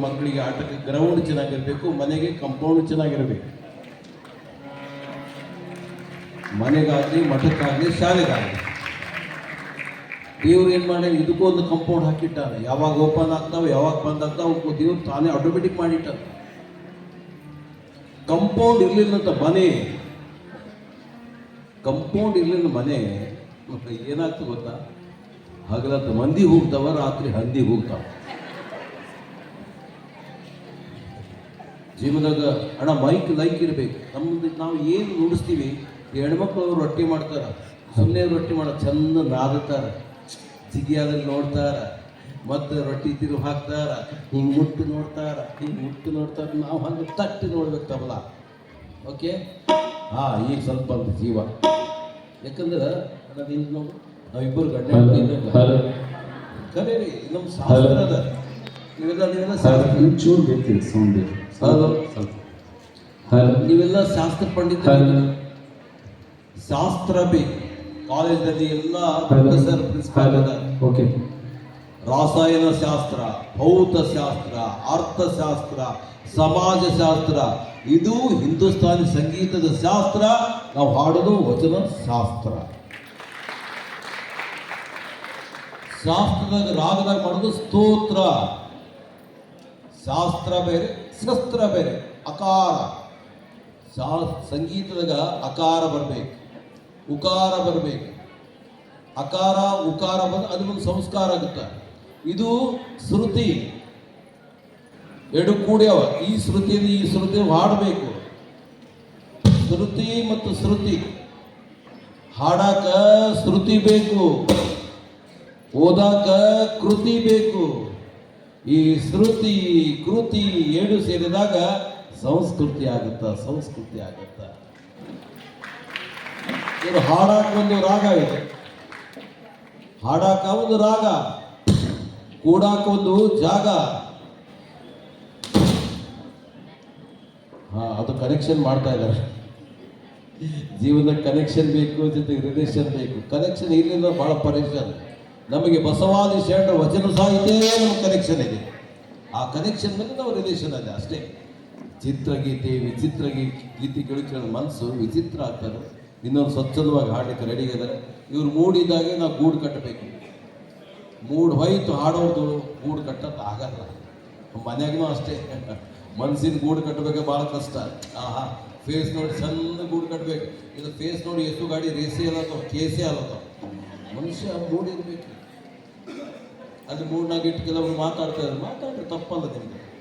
ಮಕ್ಕಳಿಗೆ ಆಟಕ್ಕೆ ಗ್ರೌಂಡ್ ಚೆನ್ನಾಗಿರಬೇಕು, ಮನೆಗೆ ಕಂಪೌಂಡ್ ಚೆನ್ನಾಗಿರಬೇಕು. ಮನೆಗಾಗಲಿ, ಮಠಕ್ಕಾಗಲಿ, ಶಾಲೆಗಾಗಲಿ. ದೇವ್ರು ಏನು ಮಾಡಿ ಇದಕ್ಕೂ ಒಂದು ಕಂಪೌಂಡ್ ಹಾಕಿಟ್ಟಾನೆ. ಯಾವಾಗ ಓಪನ್ ಆಗ್ತಾವೆ, ಯಾವಾಗ ಬಂದ್ ಆಗ್ತಾವೆ ದೇವ್ರು ತಾನೇ ಆಟೋಮೆಟಿಕ್ ಮಾಡಿಟ್ಟ ಕಂಪೌಂಡ್ ಇರ್ಲಿಲ್ಲಂತ ಮನೆ. ಕಂಪೌಂಡ್ ಇರ್ಲಿಲ್ಲ ಮನೆ. ಏನಾಗ್ತದೆ ಗೊತ್ತಾ? ಹಗಲತ್ತು ಮಂದಿ ಹೋಗ್ತಾವ, ರಾತ್ರಿ ಹಂದಿ ಹೋಗ್ತಾವ. ಜೀವನದಾಗ ಅಣ್ಣ ಮೈಕ್ ಲೈಕ್ ಇರಬೇಕು. ನಮ್ದು ನಾವು ಏನು ನುಡಿಸ್ತೀವಿ ಈ ಹೆಣ್ಮಕ್ಳು ಅವ್ರು ರೊಟ್ಟಿ ಮಾಡ್ತಾರ ಸುಮ್ಮನೆ ರೊಟ್ಟಿ ಮಾಡ ಚಂದ ನಾದತಾರ ಜಿಗಿಯಾದಲ್ಲಿ ನೋಡ್ತಾರ ಮತ್ತೆ ರೊಟ್ಟಿ ತಿರು ಹಾಕ್ತಾರ ಹಿಂಗೆ ಮುಟ್ಟು ನೋಡ್ತಾರ ಹಿಂಗೆ ಮುಟ್ಟು ನೋಡ್ತಾರ ನಾವು ಹಂಗೆ ತಟ್ಟಿ ನೋಡ್ಬೇಕು ತಬಲ ಓಕೆ ಹಾ ಈಗ ಸ್ವಲ್ಪ ಒಂದು ಜೀವ. ಯಾಕಂದ್ರೆ ಅಣ್ಣ ನಿಂತು ನೋಡು ನಾವಿಬ್ಬರು ಗಂಡ ಕರೀರಿ ನಮ್ಮ ಶಾಸ್ತ್ರ ಅದ. ನೀವೆಲ್ಲ ನೀವೆಲ್ಲ ಸೌಂಡ್ ಹಲೋ ನೀವೆಲ್ಲ ಶಾಸ್ತ್ರ ಪಂಡಿತ ಶಾಸ್ತ್ರ ಬೇಕು. ಕಾಲೇಜಲ್ಲಿ ಎಲ್ಲ ಪ್ರೊಫೆಸರ್ ಪ್ರಿನ್ಸಿಪಾಲ್ ಓಕೆ. ರಾಸಾಯನ ಶಾಸ್ತ್ರ ಭೌತ ಶಾಸ್ತ್ರ ಅರ್ಥಶಾಸ್ತ್ರ ಸಮಾಜಶಾಸ್ತ್ರ ಇದು ಹಿಂದೂಸ್ತಾನಿ ಸಂಗೀತದ ಶಾಸ್ತ್ರ. ನಾವು ಹಾಡೋದು ವಚನ ಶಾಸ್ತ್ರ. ಶಾಸ್ತ್ರದಾಗ ರಾಗದಾಗ ಮಾಡೋದು ಸ್ತೋತ್ರ. ಶಾಸ್ತ್ರ ಬೇರೆ, ಶಸ್ತ್ರ ಬೇರೆ, ಅಕಾರ. ಶಾ ಸಂಗೀತದಾಗ ಅಕಾರ ಬರಬೇಕು, ಉಕಾರ ಬರಬೇಕು. ಅಕಾರ, ಉಕಾರ ಬಂದು ಅದು ಒಂದು ಸಂಸ್ಕಾರ ಆಗುತ್ತೆ. ಇದು ಶ್ರುತಿ. ಎರಡು ಕೂಡ್ಯವ ಈ ಶ್ರುತಿಯಲ್ಲಿ ಈ ಶ್ರುತಿ ಹಾಡಬೇಕು. ಶ್ರುತಿ ಮತ್ತು ಶ್ರುತಿ. ಹಾಡಾಕ ಶ್ರುತಿ ಬೇಕು. ಓದಾಕ ಕೃತಿ ಬೇಕು. ಈ ಶ್ರುತಿ ಕೃತಿ ಏಳು ಸೇರಿದಾಗ ಸಂಸ್ಕೃತಿ ಆಗುತ್ತ ಸಂಸ್ಕೃತಿ ಆಗುತ್ತ? ಇದು ಹಾಡಾಕ ಒಂದು ರಾಗ ಇದೆ. ಹಾಡಾಕ ಒಂದು ರಾಗ, ಕೂಡಾಕ ಒಂದು ಜಾಗ. ಹಾ, ಅದು ಕನೆಕ್ಷನ್ ಮಾಡ್ತಾ ಇದ್ದಾರೆ. ಜೀವನಕ್ಕೆ ಕನೆಕ್ಷನ್ ಬೇಕು, ಜೊತೆಗೆ ರಿಲೇಷನ್ ಬೇಕು. ಕನೆಕ್ಷನ್ ಇರಲಿಲ್ಲ, ಬಹಳ ಪರೇಶಾನ್. ನಮಗೆ ಬಸವಾದಿ ಶರಣ ವಚನ ಸಾಹಿತ್ಯ ನಮ್ಮ ಕನೆಕ್ಷನ್ ಇದೆ. ಆ ಕನೆಕ್ಷನ್ ಮೇಲೆ ನಾವು ರಿಲೇಷನ್ ಇದೆ ಅಷ್ಟೇ. ಚಿತ್ರಗೀತೆ, ವಿಚಿತ್ರ ಗೀತೆ ಕೇಳಿ ಮನಸ್ಸು ವಿಚಿತ್ರ ಆಗ್ತಾರೆ. ಇನ್ನೊಂದು ಸ್ವಚ್ಛಂದವಾಗಿ ಹಾಡಲಿಕ್ಕೆ ರೆಡಿ ಇದ್ದಾರೆ ಇವ್ರು ಮೂಡಿದಾಗೆ ನಾವು ಗೂಡು ಕಟ್ಟಬೇಕು. ಮೂಡ್ ಹೋಯ್ತು ಹಾಡೋದು ಗೂಡು ಕಟ್ಟಕ್ಕೆ ಆಗಲ್ಲ. ಮನೆಯಾಗೂ ಅಷ್ಟೇ. ಮನ್ಸಿನ ಗೂಡು ಕಟ್ಟಬೇಕು ಭಾಳ ಕಷ್ಟ. ಆಹಾ ಫೇಸ್ ನೋಡಿ ಚಂದ ಗೂಡು ಕಟ್ಟಬೇಕು ಇದು ಫೇಸ್ ನೋಡಿ ಎಷ್ಟು ಗಾಡಿ ರೇಸಿ ಅಲ್ಲ ಕೇಸೇ ಅಲ್ಲ ಮನುಷ್ಯ ಮೂಡಿರ್ಬೇಕು ಅಲ್ಲಿ ಮೂಡ್ನಾಗ ಇಟ್ಟು ಕೆಲವರು ಮಾತಾಡ್ತಾ ಇದ್ದಾರೆ. ಮಾತಾಡ್ರಿ ತಪ್ಪಲ್ಲ ನಿಮಗೆ.